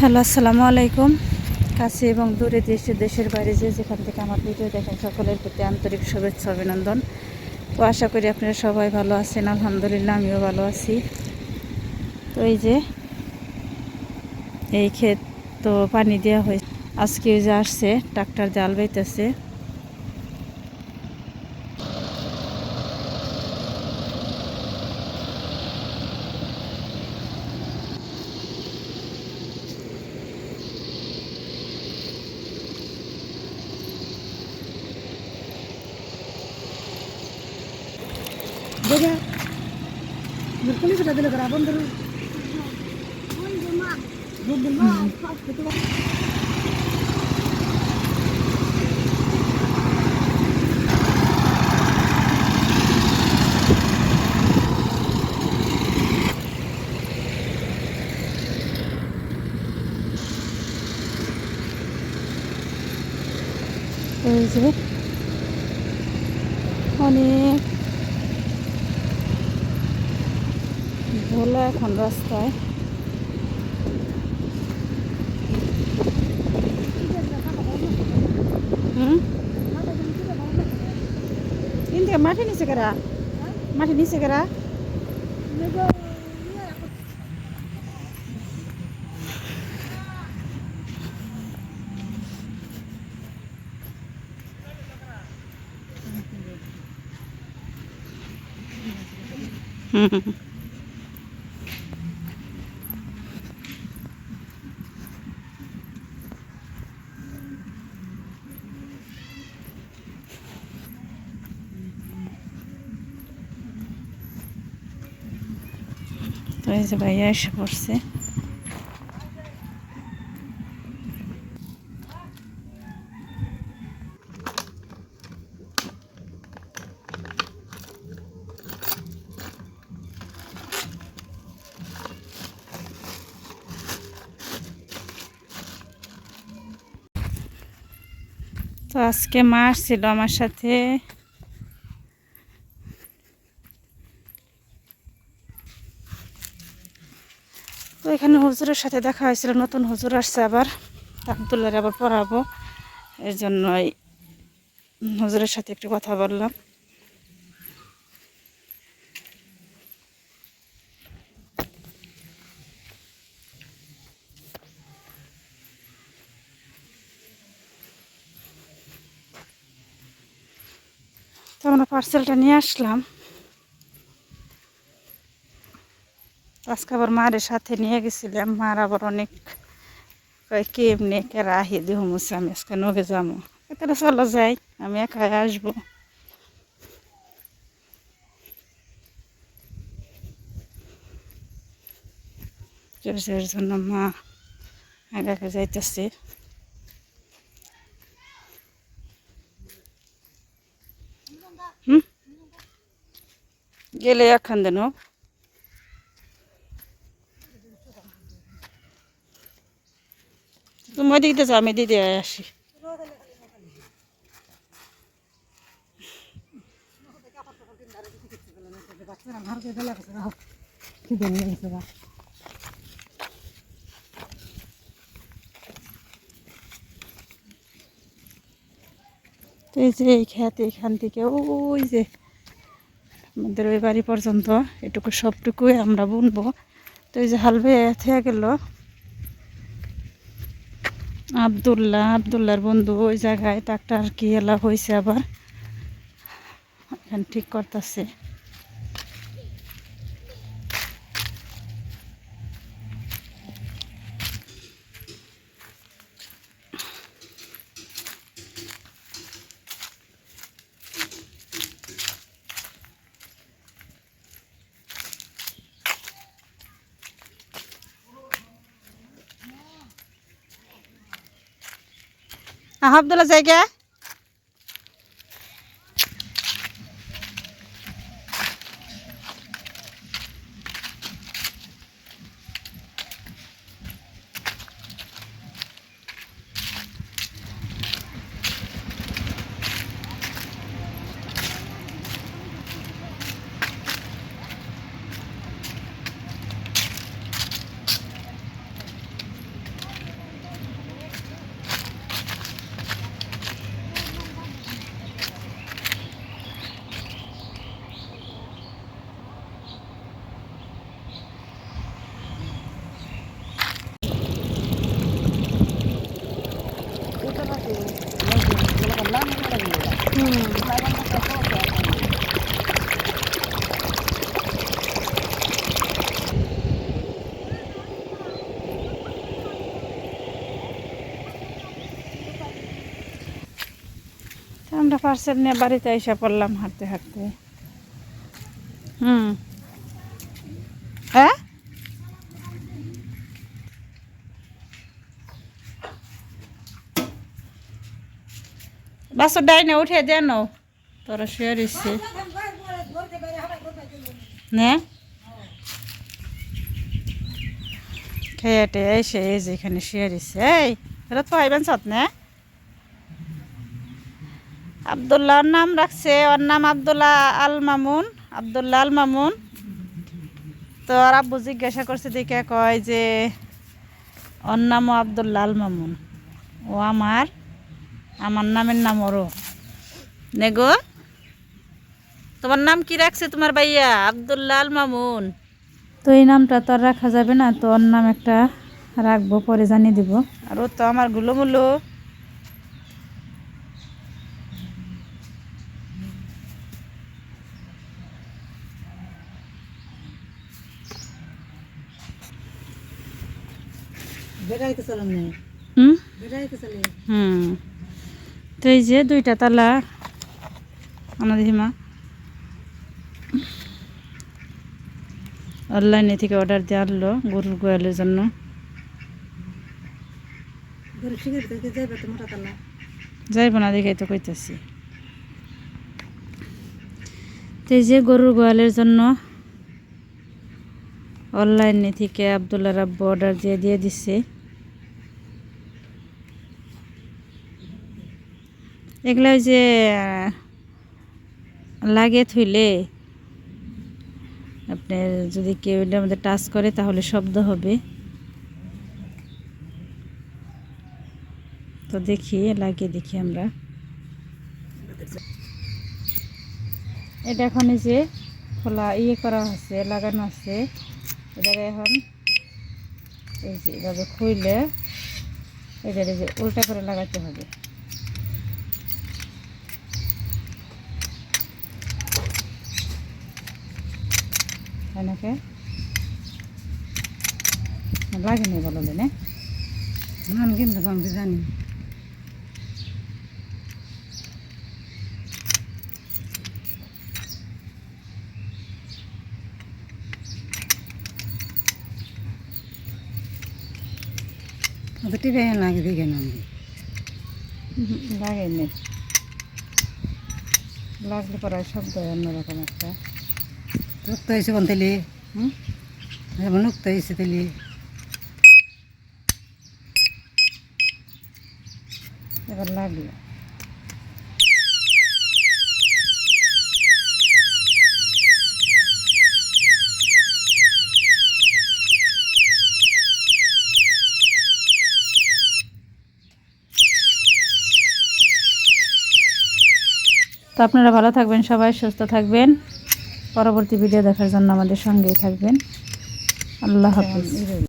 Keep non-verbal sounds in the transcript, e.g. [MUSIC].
Hello, আসসালামু আলাইকুম। কাছে এবং দূরে দেশে দেশের বাইরে যে যেখান থেকে আমার ভিডিও দেখেন, সকলের প্রতি আন্তরিক শুভেচ্ছা, অভিনন্দন। তো আশা করি আপনারা সবাই ভালো আছেন, আলহামদুলিল্লাহ আমিও ভালো আছি। তো এই যে, এই ক্ষেত তো পানি দেওয়া হয়েছে। আজকে যে আসছে, ট্রাক্টর জাল বাইতেছে Beda. Berkulit sudah bila berapa baru? Belum. Belum belum. Betul. 보이지? 아니 ভোলা এখন রাস্তায়। হুম? তিন থেকে মাঠে নিচে কেরা? মাঠে নিচে কেরা? হুম [LAUGHS] এই ভাইয়া এসে পড়ছে। তো আজকে মা আসছিল আমার সাথে। এখানে হুজুরের সাথে দেখা হয়েছিল, নতুন হুজুর আসছে আবার আবদুল্লার আবার পড়াবো। এর জন্যই হুজুরের সাথে একটু কথা বললাম। তো আমরা পার্সেলটা নিয়ে আসলাম। আজকে আবার মারের সাথে নিয়ে গেছিলাম মার আবার অনেক কয় কে এমনি কেরা আহিয়ে দিয়ে হুমুছে আমি আজকে নগে যাব এতটা চলো যাই আমি একাই আসব এর জন্য মা আগে আগে যাইতেছে হুম গেলে একখান দেন তুমি ওই দিকে আমি দিদি আসি। এই যে এই খেত এখান থেকে, ওই যে আমাদের ওই বাড়ি পর্যন্ত, এটুকু সবটুকুই আমরা বুনবো। তো এই যে হালবে থেকে গেল। আবদুল্লাহ আবদুল্লার বন্ধু ওই জায়গায় ডাক্তার কি এলা হয়েছে আবার? এখানে ঠিক করতেছে। আবদুল্লাহ জায়গা আমরা পার্সেল নিয়ে বাড়িতে এসে পড়লাম হাঁটতে হাঁটতে। হুম। হ্যাঁ? বাসর ডাইনে উঠে দেন তোরা শুয়ে রয়েছে নে। খেয়ে টেয়ে এসে এই যে এখানে শুয়ে রয়েছে এই ফেরত পাইবেন সত নে। আবদুল্লাহর নাম রাখছে, ওর নাম আবদুল্লাহ আল মামুন, আবদুল্লাহ আল মামুন। তো আর আব্বু জিজ্ঞাসা করছে, দেখে কয় যে, ওর নামও আবদুল্লাহ আল মামুন। ও আমার আমার নামের নাম ওরও নেগো তোমার নাম কি রাখছে তোমার ভাইয়া? আবদুল্লাহ আল মামুন। তো এই নামটা তো আর রাখা যাবে না তো ওর নাম একটা রাখব পরে জানিয়ে দিব। আর ও তো আমার গুলোমুলো। হুম? হুম। তো এই যে দুইটা তালা আমাদের হিমা অনলাইনে থেকে অর্ডার দিয়ে আনলো গরুর গোয়ালের জন্য। যাইবে না দেখে তো কইতেছি। তো এই যে গরুর গোয়ালের জন্য অনলাইনে থেকে আবদুল্লা রাব্বু অর্ডার দিয়ে দিয়ে দিচ্ছে এগুলো যে লাগে থইলে আপনার যদি কেউ এটার মধ্যে টাচ করে তাহলে শব্দ হবে। তো দেখি লাগিয়ে দেখি আমরা। এটা এখন যে খোলা ইয়ে করা আছে, লাগানো আছে। এটারে এখন এই যে এভাবে খুইলে এটারে যে উল্টা করে লাগাতে হবে। এনেকে। লাগে নি বললে নে। ইমান কিন্তু ভাঙবি জানি। লাগে লাগে নে। লাগলে পরে শব্দ অন্যরকম একটা। নুক্ত হয়েছে কোন তেলি হুম? হ্যাঁ, নুক্ত হয়েছে তেলি এবার লাগল। তো আপনারা ভালো থাকবেন, সবাই সুস্থ থাকবেন। পরবর্তী ভিডিও দেখার জন্য আমাদের সঙ্গেই থাকবেন। আল্লাহ হাফিজ।